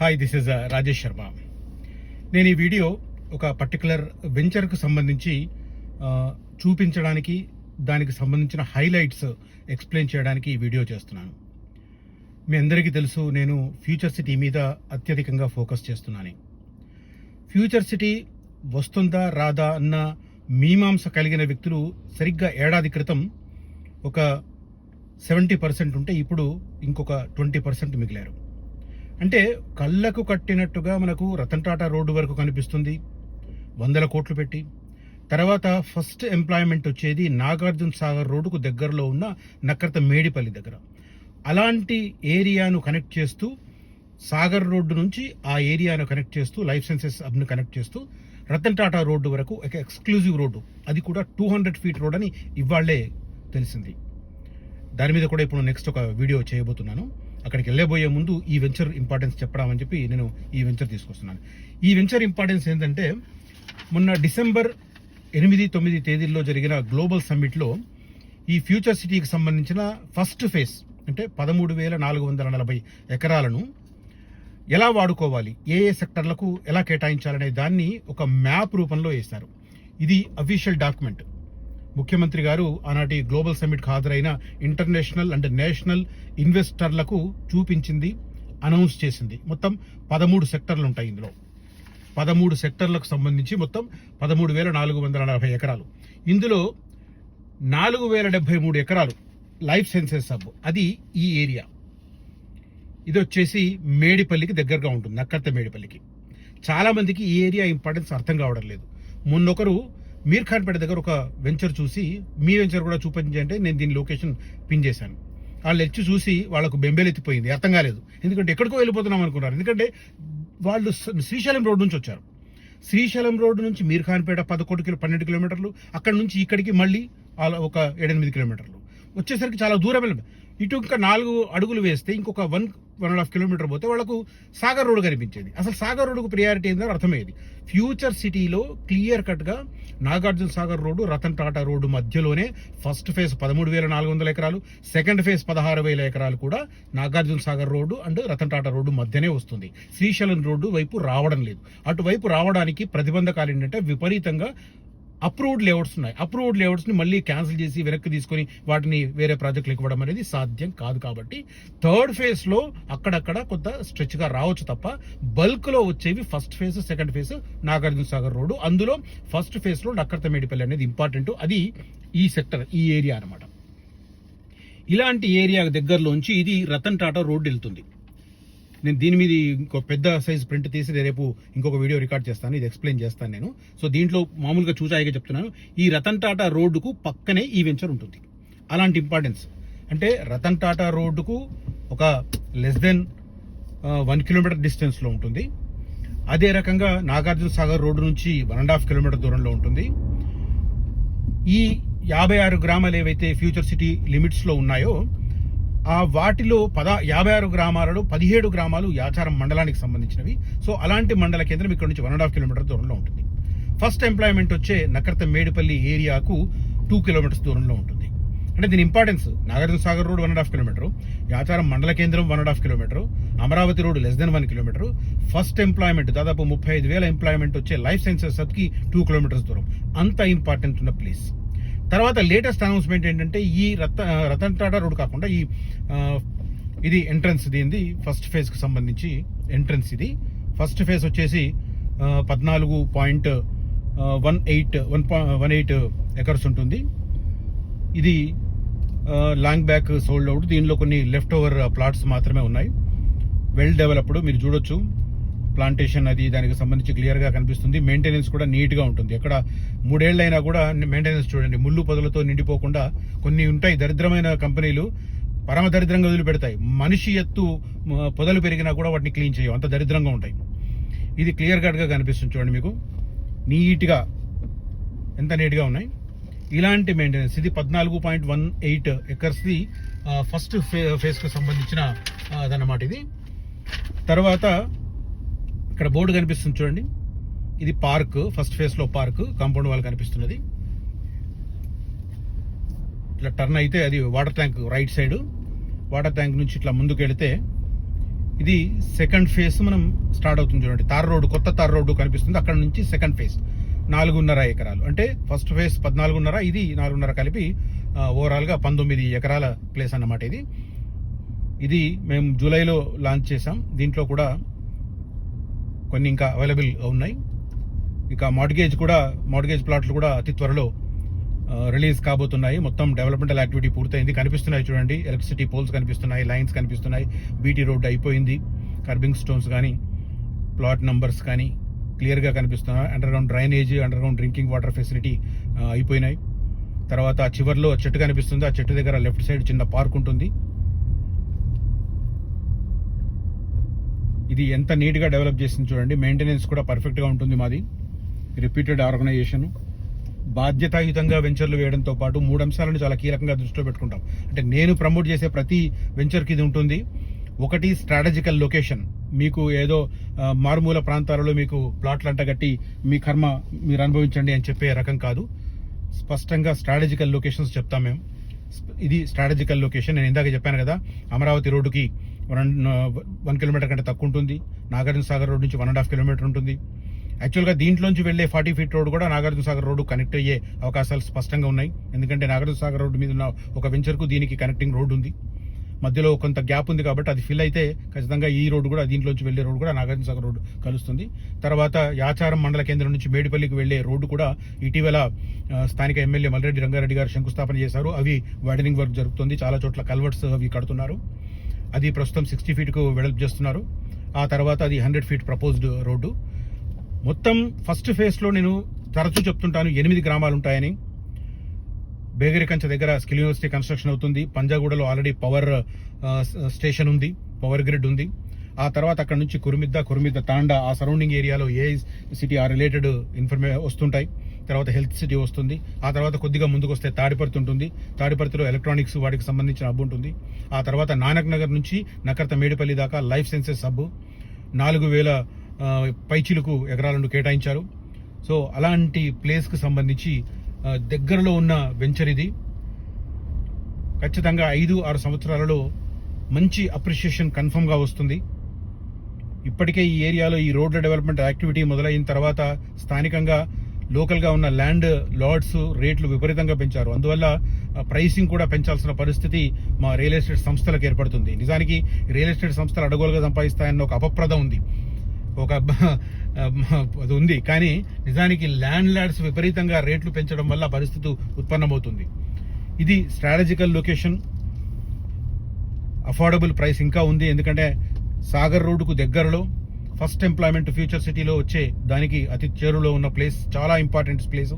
Hi this is Rajesh Sharma నేను ఈ video ఒక పర్టికులర్ వెంచర్కు సంబంధించి చూపించడానికి దానికి సంబంధించిన హైలైట్స్ ఎక్స్ప్లెయిన్ చేయడానికి ఈ వీడియో చేస్తున్నాను. మీ అందరికీ తెలుసు నేను ఫ్యూచర్ సిటీ మీద అత్యధికంగా ఫోకస్ చేస్తున్నాను. ఫ్యూచర్ సిటీ వస్తుందా రాదా అన్న మీమాంస కలిగిన వ్యక్తులు సరిగ్గా ఏడాది క్రితం ఒక సెవెంటీ పర్సెంట్ ఉంటే ఇప్పుడు ఇంకొక ట్వంటీ పర్సెంట్ మిగిలారు. అంటే కళ్ళకు కట్టినట్టుగా మనకు రతన్ టాటా రోడ్డు వరకు కనిపిస్తుంది. వందల కోట్లు పెట్టి. తర్వాత ఫస్ట్ ఎంప్లాయ్మెంట్ వచ్చేది నాగార్జున సాగర్ రోడ్డుకు దగ్గరలో ఉన్న నక్రత మేడిపల్లి దగ్గర. అలాంటి ఏరియాను కనెక్ట్ చేస్తూ సాగర్ రోడ్డు నుంచి ఆ ఏరియాను కనెక్ట్ చేస్తూ లైఫ్ సైన్సెస్ హబ్ను కనెక్ట్ చేస్తూ రతన్ టాటా రోడ్డు వరకు ఒక ఎక్స్క్లూజివ్ రోడ్డు. అది కూడా టూ హండ్రెడ్ ఫీట్ రోడ్ అని ఇవాళ్ళే తెలిసింది. దాని మీద కూడా ఇప్పుడు నెక్స్ట్ ఒక వీడియో చేయబోతున్నాను. అక్కడికి వెళ్ళబోయే ముందు ఈ వెంచర్ ఇంపార్టెన్స్ చెప్పడం అని చెప్పి నేను ఈ వెంచర్ తీసుకొస్తున్నాను. ఈ వెంచర్ ఇంపార్టెన్స్ ఏంటంటే మొన్న డిసెంబర్ ఎనిమిది తొమ్మిది తేదీల్లో జరిగిన గ్లోబల్ సమ్మిట్లో ఈ ఫ్యూచర్ సిటీకి సంబంధించిన ఫస్ట్ ఫేజ్ అంటే పదమూడు వేల నాలుగు వందల నలభై ఎకరాలను ఎలా వాడుకోవాలి ఏ ఏ సెక్టర్లకు ఎలా కేటాయించాలనే దాన్ని ఒక మ్యాప్ రూపంలో వేశారు. ఇది అఫీషియల్ డాక్యుమెంట్. ముఖ్యమంత్రి గారు ఆనాటి గ్లోబల్ సమ్మిట్కి హాజరైన ఇంటర్నేషనల్ అండ్ నేషనల్ ఇన్వెస్టర్లకు చూపించింది అనౌన్స్ చేసింది. మొత్తం పదమూడు సెక్టర్లు ఉంటాయి ఇందులో. పదమూడు సెక్టర్లకు సంబంధించి మొత్తం పదమూడు వేల నాలుగు వందల నలభై ఎకరాలు. ఇందులో నాలుగు వేల డెబ్బై మూడు ఎకరాలు లైఫ్ సైన్సెస్ హబ్. అది ఈ ఏరియా. ఇది వచ్చేసి మేడిపల్లికి దగ్గరగా ఉంటుంది నక్కర్త మేడిపల్లికి. చాలామందికి ఈ ఏరియా ఇంపార్టెన్స్ అర్థం కావడం లేదు. మొన్నొకరు మీర్ ఖాన్పేట దగ్గర ఒక వెంచర్ చూసి మీ వెంచర్ కూడా చూపించంటే నేను దీని లొకేషన్ పిన్ చేశాను. వాళ్ళు వచ్చి చూసి వాళ్ళకు బెంబేలెత్తిపోయింది అర్థం కాలేదు. ఎందుకంటే ఎక్కడికో వెళ్ళిపోతున్నాం అనుకున్నారు. ఎందుకంటే వాళ్ళు శ్రీశైలం రోడ్ నుంచి వచ్చారు. శ్రీశైలం రోడ్డు నుంచి మీర్ ఖాన్పేట పదకొండు కిలో పన్నెండు కిలోమీటర్లు అక్కడ నుంచి ఇక్కడికి మళ్ళీ ఒక ఏడెనిమిది కిలోమీటర్లు. వచ్చేసరికి చాలా దూరం వెళ్ళి. ఇటు ఇంకా నాలుగు అడుగులు వేస్తే ఇంకొక one one and half kilometre పోతే వాళ్ళకు సాగర్ రోడ్ కనిపించేది. అసలు సాగర్ రోడ్కు ప్రియారిటీ ఏందో అర్థమయ్యేది. ఫ్యూచర్ సిటీలో క్లియర్ కట్గా నాగార్జున సాగర్ రోడ్డు రతన్ టాటా రోడ్డు మధ్యలోనే ఫస్ట్ ఫేజ్ పదమూడు వేల నాలుగు వందల ఎకరాలు సెకండ్ ఫేజ్ పదహారు వేల ఎకరాలు కూడా Nagarjuna Sagar road and Ratan Tata road మధ్యనే వస్తుంది. శ్రీశైలం రోడ్డు వైపు రావడం లేదు. అటువైపు రావడానికి ప్రతిబంధకాలు ఏంటంటే విపరీతంగా అప్రూవ్డ్ లేఅవుట్స్ ఉన్నాయి. అప్రూవ్డ్ లేఅవుట్స్ని మళ్ళీ క్యాన్సిల్ చేసి వెనక్కి తీసుకొని వాటిని వేరే ప్రాజెక్టులకు ఇవ్వడం అనేది సాధ్యం కాదు కాబట్టి థర్డ్ ఫేజ్లో అక్కడక్కడ కొంత స్ట్రెచ్గా రావచ్చు తప్ప బల్క్లో వచ్చేవి first phase second phase Nagarjuna Sagar road. అందులో ఫస్ట్ ఫేజ్లో నక్కర్తమేడిపల్లి అనేది ఇంపార్టెంట్ అది ఈ సెక్టర్ ఈ ఏరియా అన్నమాట. ఇలాంటి ఏరియా దగ్గరలోంచి ఇది రతన్ టాటా రోడ్డు వెళ్తుంది. నేను దీని మీద ఇంకో పెద్ద సైజ్ ప్రింట్ తీసి రేపు ఇంకొక వీడియో రికార్డ్ చేస్తాను. ఇది ఎక్స్ప్లెయిన్ చేస్తాను నేను. సో దీంట్లో మామూలుగా చూసాయిగా చెప్తున్నాను. ఈ రతన్ టాటా రోడ్డుకు పక్కనే ఈ వెంచర్ ఉంటుంది. అలాంటి ఇంపార్టెన్స్ అంటే రతన్ టాటా రోడ్డుకు ఒక లెస్ దెన్ వన్ కిలోమీటర్ డిస్టెన్స్లో ఉంటుంది. అదే రకంగా నాగార్జున సాగర్ రోడ్డు నుంచి వన్ అండ్ హాఫ్ కిలోమీటర్ దూరంలో ఉంటుంది. ఈ యాభై ఆరు గ్రామాలు ఏవైతే ఫ్యూచర్ సిటీ లిమిట్స్లో ఉన్నాయో ఆ వాటిలో పద యాభై ఆరు గ్రామాలలో పదిహేడు గ్రామాలు యాచారం మండలానికి సంబంధించినవి. సో అలాంటి మండల కేంద్రం ఇక్కడ నుంచి వన్ అండ్ హాఫ్ కిలోమీటర్ దూరంలో ఉంటుంది. ఫస్ట్ ఎంప్లాయ్మెంట్ వచ్చే నకర్త మేడిపల్లి ఏరియాకు టూ కిలోమీటర్స్ దూరంలో ఉంటుంది. అంటే దీని importance Nagarjuna Sagar road one and half kilometre Yacharam మండల కేంద్రం one and half kilometre Amaravati road less than one kilometre first employment దాదాపు ముప్పై ఐదు వేల ఎంప్లాయ్మెంట్ వచ్చే లైఫ్ సైన్సెస్ సబ్కి టూ కిలోమీటర్స్ దూరం. అంత ఇంపార్టెంట్ ఉన్న ప్లేస్. తర్వాత లేటెస్ట్ అనౌన్స్మెంట్ ఏంటంటే ఈ రత రతన్ టాటా రోడ్ కాకుండా ఈ ఇది ఎంట్రన్స్ దీనిది ఫస్ట్ ఫేజ్కి సంబంధించి ఎంట్రన్స్ ఇది. ఫస్ట్ ఫేజ్ వచ్చేసి పద్నాలుగు point one eight one one eight acres ఉంటుంది. ఇది లాంగ్ బ్యాక్ సోల్డ్ అవుట్. దీనిలో కొన్ని లెఫ్ట్ ఓవర్ ప్లాట్స్ మాత్రమే ఉన్నాయి. వెల్ డెవలప్డ్ మీరు చూడొచ్చు. ప్లాంటేషన్ అది దానికి సంబంధించి క్లియర్గా కనిపిస్తుంది. మెయింటెనెన్స్ కూడా నీట్గా ఉంటుంది. ఎక్కడ మూడేళ్ళైనా కూడా మెయింటెనెన్స్ చూడండి. ముళ్ళు పొదలతో నిండిపోకుండా కొన్ని ఉంటాయి దరిద్రమైన కంపెనీలు పరమ దరిద్రంగా వదిలిపెడతాయి. మనిషి ఎత్తు పొదలు పెరిగినా కూడా వాటిని క్లీన్ చేయవు. అంత దరిద్రంగా ఉంటాయి. ఇది క్లియర్ కట్గా కనిపిస్తుంది చూడండి మీకు. నీట్గా ఎంత నీట్గా ఉన్నాయి? ఇలాంటి మెయింటెనెన్స్ ఇది పద్నాలుగు పాయింట్ వన్ ఎయిట్ ఎకర్స్ది ఫస్ట్ ఫేజ్కి సంబంధించిన అదన్నమాట ఇది. తర్వాత ఇక్కడ బోర్డు కనిపిస్తుంది చూడండి. ఇది పార్క్ ఫస్ట్ ఫేస్లో పార్క్ కాంపౌండ్ వాల్ కనిపిస్తున్నది. ఇట్లా టర్న్ అయితే అది water tank right side. Water tank నుంచి ఇట్లా ముందుకు వెళితే ఇది సెకండ్ ఫేజ్ మనం స్టార్ట్ అవుతుంది చూడండి. తార్ రోడ్డు కొత్త తార్ రోడ్డు కనిపిస్తుంది. అక్కడ నుంచి సెకండ్ ఫేజ్ నాలుగున్నర ఎకరాలు. అంటే ఫస్ట్ ఫేజ్ పద్నాలుగున్నర ఇది నాలుగున్నర కలిపి ఓవరాల్గా పంతొమ్మిది ఎకరాల ప్లేస్ అన్నమాట ఇది. ఇది మేము జూలైలో లాంచ్ చేసాం దీంట్లో కూడా కొన్ని ఇంకా అవైలబుల్ ఉన్నాయి. ఇక మార్టిగేజ్ కూడా మార్టిగేజ్ ప్లాట్లు కూడా అతి త్వరలో రిలీజ్ కాబోతున్నాయి. మొత్తం డెవలప్మెంటల్ యాక్టివిటీ పూర్తయింది. కనిపిస్తున్నాయి చూడండి. ఎలక్ట్రిసిటీ పోల్స్ కనిపిస్తున్నాయి లైన్స్ కనిపిస్తున్నాయి. బీటీ రోడ్ అయిపోయింది. కర్బింగ్ స్టోన్స్ కానీ ప్లాట్ నంబర్స్ కానీ క్లియర్గా కనిపిస్తున్నాయి underground drainage underground drinking water facility అయిపోయినాయి. తర్వాత ఆ చివర్లో చెట్టు కనిపిస్తుంది. ఆ చెట్టు దగ్గర లెఫ్ట్ సైడ్ చిన్న పార్క్ ఉంటుంది. ఇది ఎంత నీట్గా డెవలప్ చేసింది చూడండి. మెయింటెనెన్స్ కూడా పర్ఫెక్ట్గా ఉంటుంది మాది. Repeated organisation. బాధ్యతాయుతంగా వెంచర్లు వేయడంతో పాటు మూడు అంశాలను చాలా కీలకంగా దృష్టిలో పెట్టుకుంటాం. అంటే నేను ప్రమోట్ చేసే ప్రతి వెంచర్కి ఇది ఉంటుంది. ఒకటి స్ట్రాటజికల్ లొకేషన్. మీకు ఏదో మారుమూల ప్రాంతాలలో మీకు ప్లాట్లు అంట కట్టి మీ కర్మ మీరు అనుభవించండి అని చెప్పే రకం కాదు. స్పష్టంగా స్ట్రాటజికల్ లొకేషన్స్ చెప్తాం మేము. ఇది స్ట్రాటజికల్ లొకేషన్ నేను ఇందాక చెప్పాను కదా అమరావతి రోడ్డుకి వన్ వన్ కిలోమీటర్ కంటే తక్కువ ఉంటుంది. నాగార్జున సాగర్ రోడ్ నుంచి వన్ అండ్ హాఫ్ కిలోమీటర్ ఉంటుంది. యాక్చువల్గా దీంట్లోంచి వెళ్ళే ఫార్టీ ఫీట్ రోడ్ కూడా నాగార్జున సాగర్ రోడ్డు కనెక్ట్ అయ్యే అవకాశాలు స్పష్టంగా ఉన్నాయి. ఎందుకంటే నాగార్జున సాగర్ రోడ్డు మీద ఉన్న ఒక వెంచర్కు దీనికి కనెక్టింగ్ రోడ్ ఉంది. మధ్యలో కొంత గ్యాప్ ఉంది కాబట్టి అది ఫిల్ అయితే ఖచ్చితంగా ఈ రోడ్డు కూడా దీంట్లోంచి వెళ్ళే రోడ్డు కూడా నాగార్జున సాగర్ రోడ్డు కలుస్తుంది. తర్వాత యాచారం మండల కేంద్రం నుంచి మేడిపల్లికి వెళ్ళే రోడ్డు కూడా ఇటీవల స్థానిక ఎమ్మెల్యే మల్రెడ్డి రంగారెడ్డి గారు శంకుస్థాపన చేశారు. అవి వైడనింగ్ వర్క్ జరుగుతుంది చాలా చోట్ల కల్వర్ట్స్ అవి కడుతున్నారు. అది ప్రస్తుతం సిక్స్టీ ఫీట్కు వెడల్ప్ చేస్తున్నారు. ఆ తర్వాత అది హండ్రెడ్ ఫీట్ ప్రపోజ్డ్ రోడ్డు. మొత్తం ఫస్ట్ ఫేజ్లో నేను తరచూ చెప్తుంటాను ఎనిమిది గ్రామాలు ఉంటాయని బేగరికంచ దగ్గర స్కిల్ యూనివర్సిటీ కన్స్ట్రక్షన్ అవుతుంది. పంజాగూడలో ఆల్రెడీ పవర్ స్టేషన్ ఉంది పవర్ గ్రిడ్ ఉంది. ఆ తర్వాత అక్కడ నుంచి కురుమిద్ద కురుమిద్ద తాండా ఆ సరౌండింగ్ ఏరియాలో ఏ సిటీ ఆ రిలేటెడ్ ఇన్ఫర్మే వస్తుంటాయి. తర్వాత హెల్త్ సిటీ వస్తుంది. ఆ తర్వాత కొద్దిగా ముందుకు వస్తే తాడిపర్తి ఉంటుంది. తాడిపర్తిలో ఎలక్ట్రానిక్స్ వాటికి సంబంధించిన హబ్ ఉంటుంది. ఆ తర్వాత నానక్ నగర్ నుంచి నకర్త మేడిపల్లి దాకా లైఫ్ సైన్సెస్ హబ్ నాలుగు వేల పైచిలకు ఎకరాలను కేటాయించారు. సో అలాంటి ప్లేస్కి సంబంధించి దగ్గరలో ఉన్న వెంచర్ ఇది. ఖచ్చితంగా ఐదు ఆరు సంవత్సరాలలో మంచి అప్రిషియేషన్ కన్ఫర్మ్గా వస్తుంది. ఇప్పటికే ఈ ఏరియాలో ఈ రోడ్ల డెవలప్మెంట్ యాక్టివిటీ మొదలైన తర్వాత స్థానికంగా లోకల్గా ఉన్న ల్యాండ్ లాడ్స్ రేట్లు విపరీతంగా పెంచారు. అందువల్ల ప్రైసింగ్ కూడా పెంచాల్సిన పరిస్థితి మా రియల్ ఎస్టేట్ సంస్థలకు ఏర్పడుతుంది. నిజానికి రియల్ ఎస్టేట్ సంస్థలు అడగోలుగా సంపాదిస్తాయన్న ఒక అపప్రదం ఉంది. ఒక అది ఉంది. కానీ నిజానికి ల్యాండ్ ల్యాడ్స్ విపరీతంగా రేట్లు పెంచడం వల్ల పరిస్థితి ఉత్పన్నమవుతుంది. ఇది స్ట్రాటజికల్ లొకేషన్. అఫోర్డబుల్ ప్రైస్ ఇంకా ఉంది. ఎందుకంటే సాగర్ రోడ్డుకు దగ్గరలో ఫస్ట్ ఎంప్లాయ్మెంట్ ఫ్యూచర్ సిటీలో వచ్చే దానికి అతి చేరులో ఉన్న ప్లేస్ చాలా ఇంపార్టెంట్ ప్లేస్.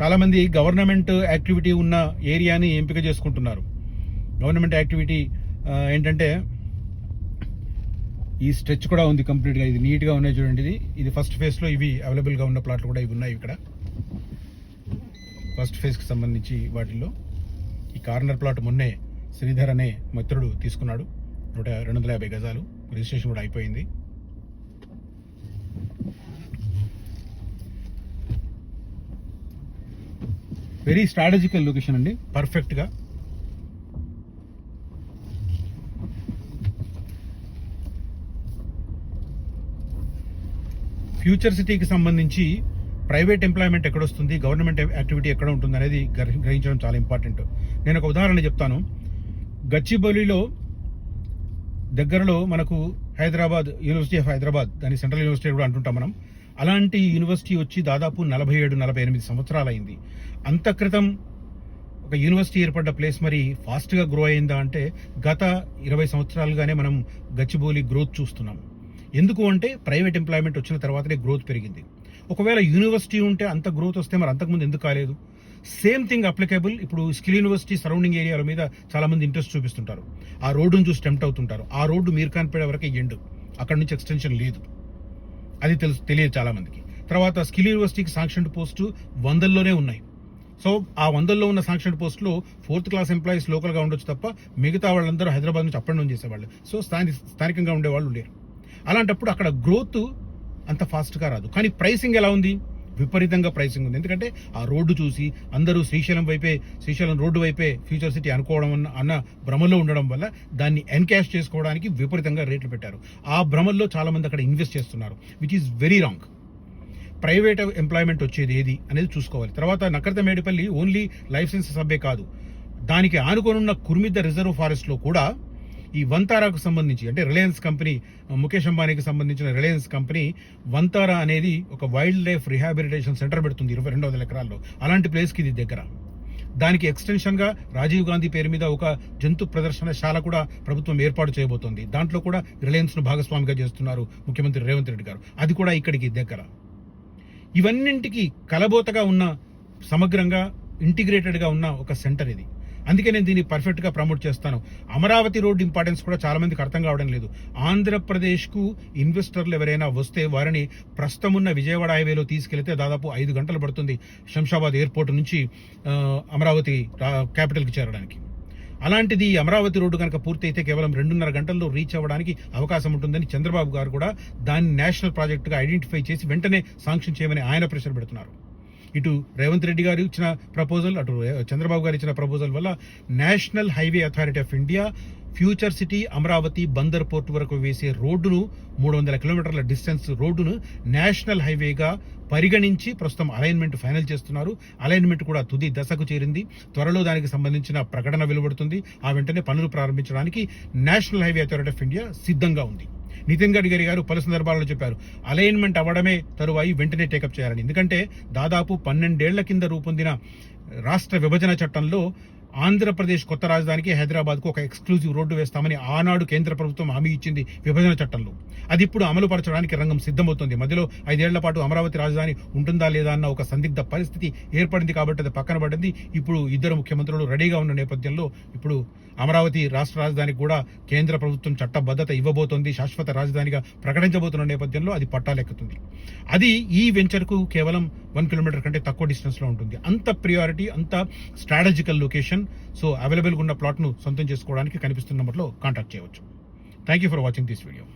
చాలామంది గవర్నమెంట్ యాక్టివిటీ ఉన్న ఏరియాని ఎంపిక చేసుకుంటున్నారు. గవర్నమెంట్ యాక్టివిటీ ఏంటంటే ఈ స్ట్రెచ్ కూడా ఉంది కంప్లీట్గా. ఇది నీట్గా ఉన్నాయి చూడండి ఇది. ఇది ఫస్ట్ ఫేస్లో ఇవి అవైలబుల్గా ఉన్న ప్లాట్లు కూడా ఇవి ఉన్నాయి ఇక్కడ. ఫస్ట్ ఫేజ్కి సంబంధించి వాటిల్లో. ఈ కార్నర్ ప్లాట్ మొన్నే శ్రీధర్ అనే మిత్రుడు తీసుకున్నాడు. నూట రెండు వందల యాభై గజాలు. రిజిస్ట్రేషన్ కూడా అయిపోయింది. వెరీ స్ట్రాటజికల్ లొకేషన్ అండి. పర్ఫెక్ట్గా. ఫ్యూచర్ సిటీకి సంబంధించి ప్రైవేట్ ఎంప్లాయ్మెంట్ ఎక్కడ వస్తుంది గవర్నమెంట్ యాక్టివిటీ ఎక్కడ ఉంటుంది అనేది గ్రహించడం చాలా ఇంపార్టెంట్. నేను ఒక ఉదాహరణ చెప్తాను. గచ్చిబౌలిలో దగ్గరలో మనకు హైదరాబాద్ యూనివర్సిటీ ఆఫ్ హైదరాబాద్ దాని సెంట్రల్ యూనివర్సిటీ కూడా అంటుంటాం మనం. అలాంటి యూనివర్సిటీ వచ్చి దాదాపు నలభై ఏడు నలభై ఎనిమిది సంవత్సరాలైంది. అంత క్రితం ఒక యూనివర్సిటీ ఏర్పడ్డ ప్లేస్ మరి ఫాస్ట్గా గ్రో అయిందా అంటే గత ఇరవై సంవత్సరాలుగానే మనం గచ్చిబౌలి గ్రోత్ చూస్తున్నాం. ఎందుకు అంటే ప్రైవేట్ ఎంప్లాయ్మెంట్ వచ్చిన తర్వాతనే గ్రోత్ పెరిగింది. ఒకవేళ యూనివర్సిటీ ఉంటే అంత గ్రోత్ వస్తే మరి అంతకుముందు ఎందుకు కాలేదు? Same thing applicable. ఇప్పుడు స్కిల్ యూనివర్సిటీ సరౌండింగ్ ఏరియాల మీద చాలామంది ఇంట్రెస్ట్ చూపిస్తుంటారు. ఆ రోడ్డును చూసి టెంప్ట్ అవుతుంటారు. ఆ రోడ్డు మీరు కనిపెడే వరకు ఎండు. అక్కడ నుంచి ఎక్స్టెన్షన్ లేదు. అది తెలుసు తెలియదు చాలామందికి తర్వాత స్కిల్ యూనివర్సిటీకి సాంక్షన్ పోస్టు వందల్లోనే ఉన్నాయి. సో ఆ వందల్లో ఉన్న సాంక్షన్ పోస్టులో ఫోర్త్ క్లాస్ ఎంప్లాయీస్ లోకల్గా ఉండొచ్చు తప్ప మిగతా వాళ్ళందరూ హైదరాబాద్ నుంచి అప్ అండ్ డౌన్ చేసేవాళ్ళు. సో స్థాని స్థానికంగా ఉండేవాళ్ళు లేరు. అలాంటప్పుడు అక్కడ గ్రోత్ అంత ఫాస్ట్గా రాదు. కానీ ప్రైసింగ్ ఎలా ఉంది? విపరీతంగా ప్రైసింగ్ ఉంది. ఎందుకంటే ఆ రోడ్డు చూసి అందరూ శ్రీశైలం వైపే శ్రీశైలం రోడ్డు వైపే ఫ్యూచర్ సిటీ అనుకోవడం అన్న- భ్రమలో ఉండడం వల్ల దాన్ని ఎన్కాష్ చేసుకోవడానికి విపరీతంగా రేట్లు పెట్టారు. ఆ భ్రమల్లో చాలామంది అక్కడ ఇన్వెస్ట్ చేస్తున్నారు which is very wrong private employment వచ్చేది ఏది అనేది చూసుకోవాలి. తర్వాత నకర్త మేడిపల్లి ఓన్లీ లైఫ్ సైన్స్ సబ్బే కాదు. దానికి ఆనుకోనున్న కుర్మిద్ద రిజర్వ్ ఫారెస్ట్లో కూడా ఈ వంతారాకు సంబంధించి అంటే రిలయన్స్ కంపెనీ ముఖేష్ అంబానీకి సంబంధించిన రిలయన్స్ కంపెనీ వంతారా అనేది ఒక వైల్డ్ లైఫ్ రిహాబిలిటేషన్ సెంటర్ పెడుతుంది ఇరవై రెండు వందల ఎకరాల్లో. అలాంటి ప్లేస్కి ఇది దగ్గర. దానికి ఎక్స్టెన్షన్గా రాజీవ్ గాంధీ పేరు మీద ఒక జంతు ప్రదర్శనశాల కూడా ప్రభుత్వం ఏర్పాటు చేయబోతోంది. దాంట్లో కూడా రిలయన్స్ను భాగస్వామిగా చేస్తున్నారు ముఖ్యమంత్రి రేవంత్ రెడ్డి గారు. అది కూడా ఇక్కడికి దగ్గర. ఇవన్నింటికి కలబోతగా ఉన్న సమగ్రంగా ఇంటిగ్రేటెడ్గా ఉన్న ఒక సెంటర్ ఇది. అందుకే నేను దీన్ని పర్ఫెక్ట్గా ప్రమోట్ చేస్తాను. అమరావతి రోడ్ ఇంపార్టెన్స్ కూడా చాలామందికి అర్థం కావడం లేదు. ఆంధ్రప్రదేశ్కు ఇన్వెస్టర్లు ఎవరైనా వస్తే వారిని ప్రస్తుతం ఉన్న విజయవాడ హైవేలో తీసుకెళ్తే దాదాపు ఐదు గంటలు పడుతుంది శంషాబాద్ ఎయిర్పోర్ట్ నుంచి అమరావతి క్యాపిటల్కి చేరడానికి. అలాంటిది అమరావతి రోడ్డు కనుక పూర్తయితే కేవలం రెండున్నర గంటల్లో రీచ్ అవ్వడానికి అవకాశం ఉంటుందని చంద్రబాబు గారు కూడా దాన్ని నేషనల్ ప్రాజెక్టుగా ఐడెంటిఫై చేసి వెంటనే శాంక్షన్ చేయమని ఆయన ప్రెషర్ పెడుతున్నారు. ఇటు రేవంత్ రెడ్డి గారు ఇచ్చిన ప్రపోజల్ అటు చంద్రబాబు గారు ఇచ్చిన ప్రపోజల్ వల్ల national highway authority of India future city Amaravati Bandar port వరకు వేసే రోడ్డును మూడు వందల కిలోమీటర్ల డిస్టెన్స్ రోడ్డును నేషనల్ హైవేగా పరిగణించి ప్రస్తుతం అలైన్మెంట్ ఫైనల్ చేస్తున్నారు. అలైన్మెంట్ కూడా తుది దశకు చేరింది. త్వరలో దానికి సంబంధించిన ప్రకటన వెలువడుతుంది. ఆ వెంటనే పనులు ప్రారంభించడానికి national highway authority of India సిద్ధంగా ఉంది. నితిన్ గడ్కరీ గారు పలు సందర్భాల్లో చెప్పారు. అలైన్మెంట్ అవ్వడమే తరువాయి వెంటనే టేకప్ చేయాలని. ఎందుకంటే దాదాపు పన్నెండేళ్ళ కింద రూపొందిన రాష్ట్ర విభజన చట్టంలో ఆంధ్రప్రదేశ్ కొత్త రాజధానికి హైదరాబాద్కు ఒక ఎక్స్క్లూజివ్ రోడ్డు వేస్తామని ఆనాడు కేంద్ర ప్రభుత్వం హామీ ఇచ్చింది విభజన చట్టంలో. అది ఇప్పుడు అమలు పరచడానికి రంగం సిద్ధమవుతుంది. మధ్యలో ఐదేళ్ళ పాటు అమరావతి రాజధాని ఉంటుందా లేదా అన్న ఒక సందిగ్ధ పరిస్థితి ఏర్పడింది కాబట్టి అది పక్కన పడింది. ఇప్పుడు ఇద్దరు ముఖ్యమంత్రులు రెడీగా ఉన్న నేపథ్యంలో ఇప్పుడు అమరావతి రాష్ట్ర రాజధానికి కూడా కేంద్ర ప్రభుత్వం చట్టబద్ధత ఇవ్వబోతోంది. శాశ్వత రాజధానిగా ప్రకటించబోతున్న నేపథ్యంలో అది పట్టాలెక్కుతుంది అది ఈ వెంచర్కు కేవలం వన్ కిలోమీటర్ కంటే తక్కువ డిస్టెన్స్లో ఉంటుంది. అంత ప్రియారిటీ అంత స్ట్రాటజికల్ లొకేషన్ సో అవైలబుల్గా ఉన్న ప్లాట్ను సొంతం చేసుకోవడానికి కనిపిస్తున్న నెంబర్లో కాంటాక్ట్ చేయవచ్చు. Thank you for watching this video